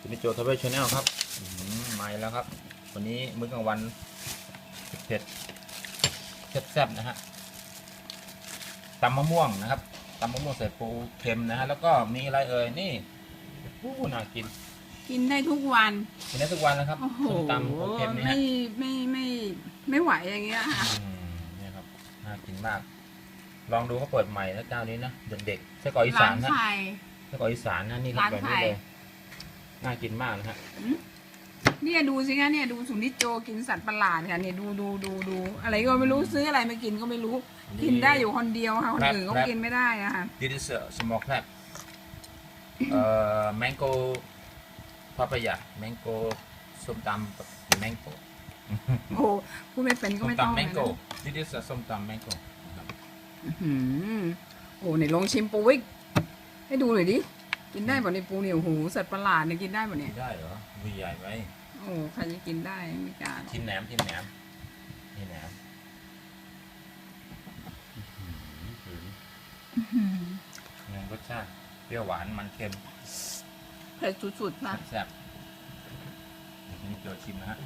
คุณนิโจทเวชแนลครับอืมมาอีกแล้วครับ วันนี้มื้อกลางวันเผ็ดแซ่บๆนะฮะตำมะม่วงนะครับตำมะม่วงใส่ปูเค็มนะฮะแล้วก็มีอะไรเอ่ยนี่ผู้น่ากินกินได้ทุกวันกินได้ทุกวันนะครับโอ้โหส้มตำปูเค็มนี่ไม่ฮะไม่ไม่ไม่ไหวอย่างเงี้ยค่ะอืมเนี่ยครับน่ากินมาก ลองดูเขาเปิดใหม่นะเจ้านี้นะเด็กๆไส้กรอกอีร้าสานนนะไทยไส้กรอกอีสานนะนี่ร้านแบบนี้ไทยเลย น่ากินมากนะฮะเนี่ยดูสิคะเนี่ยดูสุนิจโจกินสัตว์ประหลาดค่ะเนี่ยดูดูดูดูอะไรก็ไม่รู้ซื้ออะไรมากินก็ไม่รู้ กินได้อยู่คนเดียวค่ะคนอื่นก็กินไม่ได้อะค่ะ This is a small crab เอ่อ mango papaya mango ส้มตำ mango โอ้โหพูดไม่เป็นก็ส้มไม่ต้องตำเลย mango นะ This is a ส้มตำ mango นะครับอื้อหือโอ้ในลองชิมปูอีกให้ดูหน่อยดิ กินได้ป่ะในยปูเนี่ยโอ้โหสัตว์ประหลาดเนี่ยกินได้ป่ะเนี่ยกินได้เหรอมีใหญ่ไหมโอ้ใครจะกินได้ไม่กล้าหรอก ทิมแหนมทิมแหนมนี่แหนมอื้อหือเงินรสชาติเปรี้ยวหวานมันเค็มเผ็ดสุดๆค่ะแซ่บๆเดี๋ยวนี้เดี๋ยวชิมนะฮะ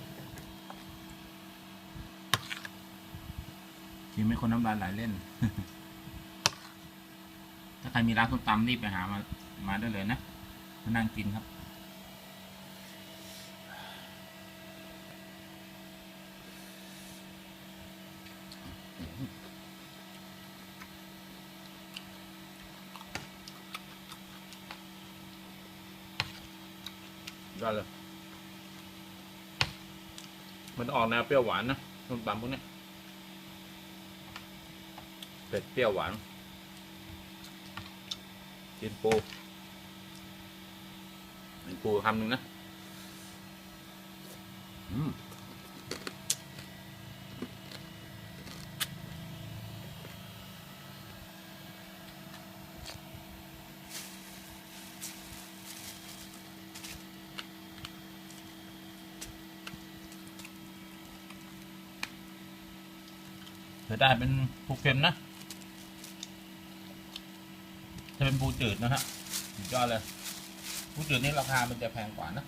ชิมไม่คนน้ำลายไหลเล่น ถ้าใครมีร้านส้มตำรีบไปหามา มาได้เลยนะ มานั่งกินครับ ได้เลย มันออกแนวเปรี้ยวหวานนะส้มตำพวกเนี้ยเผ็ดเปรี้ยวหวานกินปู ปูคำหนึ่งนะอืมจะได้เป็นปูเค็มนะถ้าเป็นปูจืดนะฮะสุดยอดเลย ปูจืดนี่ราคามันจะแพงกว่านะ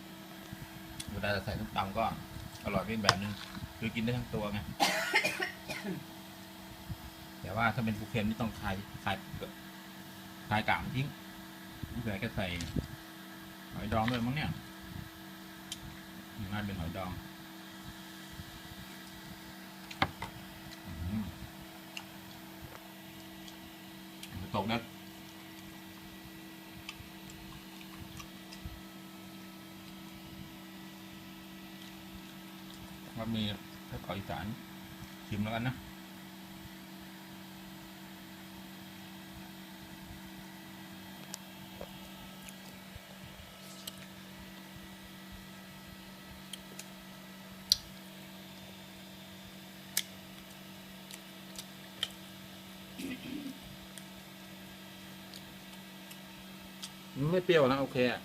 เวลาจะใส่ส้มตำก็อร่อยเป็นแบบนึงคือกินได้ทั้งตัวไงแต่ว่าถ้าเป็นปูเค็มนี่ต้องคลายคลายคลายกามทิ้งนี่ใส่ก็ใส่หอยดองด้วยมั้งเนี่ยน่าเป็นหอยดองตกนะว่ามีถ้าขออีสานชิมแล้วกันนะมันไม่เปรี้ยวนะ โอเคอะ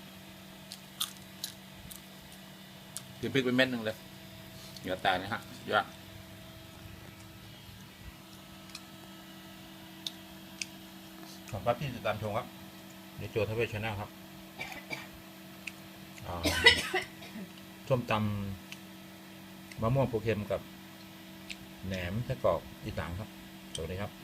กินพริกเป็นเม็ดหนึ่งเลย เหงื่อแตกนะฮะสุดยอดขอบคุณครับที่ติดตามชมครับในโจทเวชชาแนลครับส้มตำมะม่วงปูเค็มกับแหนมไส้กรอกอีสานครับ สวัสดีครับ